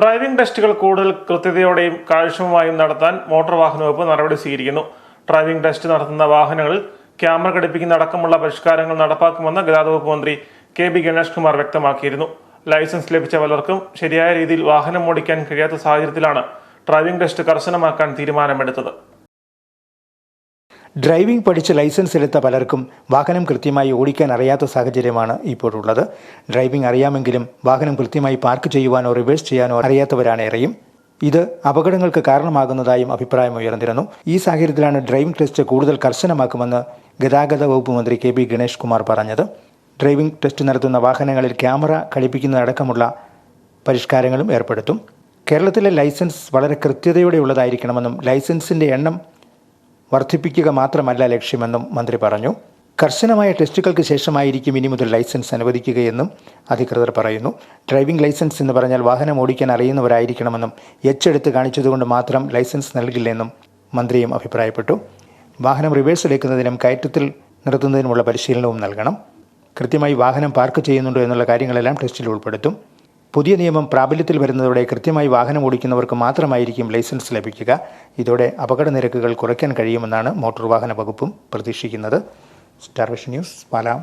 Driving ടെസ്റ്റുകൾ കൂടുതൽ കൃത്യതയോടെയും കാര്യക്ഷമമായും നടത്താൻ മോട്ടോർ വാഹന വകുപ്പ് നടപടി സ്വീകരിക്കുന്നു. ഡ്രൈവിംഗ് ടെസ്റ്റ് നടത്തുന്ന വാഹനങ്ങളിൽ ക്യാമറ ഘടിപ്പിക്കുന്ന അടക്കമുള്ള പരിഷ്കാരങ്ങൾ നടപ്പാക്കുമെന്ന് ഗതാഗത വകുപ്പ് മന്ത്രി കെ ബി ഗണേഷ് കുമാർ വ്യക്തമാക്കിയിരുന്നു. ലൈസൻസ് ലഭിച്ച പലർക്കും ശരിയായ രീതിയിൽ വാഹനം ഓടിക്കാൻ കഴിയാത്ത സാഹചര്യത്തിലാണ് ഡ്രൈവിംഗ് ടെസ്റ്റ് കർശനമാക്കാൻ തീരുമാനമെടുത്തത്. ഡ്രൈവിംഗ് പഠിച്ച് ലൈസൻസ് എടുത്ത പലർക്കും വാഹനം കൃത്യമായി ഓടിക്കാൻ അറിയാത്ത സാഹചര്യമാണ് ഇപ്പോഴുള്ളത്. ഡ്രൈവിംഗ് അറിയാമെങ്കിലും വാഹനം കൃത്യമായി പാർക്ക് ചെയ്യുവാനോ റിവേഴ്സ് ചെയ്യാനോ അറിയാത്തവരാണ് ഏറെയും. ഇത് അപകടങ്ങൾക്ക് കാരണമാകുന്നതായും അഭിപ്രായം ഉയർന്നിരുന്നു. ഈ സാഹചര്യത്തിലാണ് ഡ്രൈവിംഗ് ടെസ്റ്റ് കൂടുതൽ കർശനമാക്കുമെന്ന് ഗതാഗത വകുപ്പ് മന്ത്രി കെ ബി ഗണേഷ് കുമാർ പറഞ്ഞത്. ഡ്രൈവിംഗ് ടെസ്റ്റ് നടത്തുന്ന വാഹനങ്ങളിൽ ക്യാമറ ഘടിപ്പിക്കുന്നതടക്കമുള്ള പരിഷ്കാരങ്ങളും ഏർപ്പെടുത്തും. കേരളത്തിലെ ലൈസൻസ് വളരെ കൃത്യതയോടെ ഉള്ളതായിരിക്കണമെന്നും ലൈസൻസിന്റെ എണ്ണം വർദ്ധിപ്പിക്കുക മാത്രമല്ല ലക്ഷ്യമെന്നും മന്ത്രി പറഞ്ഞു. കർശനമായ ടെസ്റ്റുകൾക്ക് ശേഷമായിരിക്കും ഇനി മുതൽ ലൈസൻസ് അനുവദിക്കുകയെന്നും അധികൃതർ പറയുന്നു. ഡ്രൈവിംഗ് ലൈസൻസ് എന്ന് പറഞ്ഞാൽ വാഹനം ഓടിക്കാൻ അറിയുന്നവരായിരിക്കണമെന്നും എച്ച് എച്ചെടുത്ത് കാണിച്ചതുകൊണ്ട് മാത്രം ലൈസൻസ് നൽകില്ലെന്നും മന്ത്രിയും അഭിപ്രായപ്പെട്ടു. വാഹനം റിവേഴ്സ് എടുക്കുന്നതിനും കയറ്റത്തിൽ നിർത്തുന്നതിനുമുള്ള പരിശീലനവും നൽകണം. കൃത്യമായി വാഹനം പാർക്ക് ചെയ്യുന്നുണ്ടോ എന്നുള്ള കാര്യങ്ങളെല്ലാം ടെസ്റ്റിൽ ഉൾപ്പെടുത്തും. പുതിയ നിയമം പ്രാബല്യത്തിൽ വരുന്നതോടെ കൃത്യമായി വാഹനം ഓടിക്കുന്നവർക്ക് മാത്രമായിരിക്കും ലൈസൻസ് ലഭിക്കുക. ഇതോടെ അപകട നിരക്കുകൾ കുറയ്ക്കാൻ കഴിയുമെന്നാണ് മോട്ടോർ വാഹന വകുപ്പും പ്രതീക്ഷിക്കുന്നത്. Star vision news പാലാം.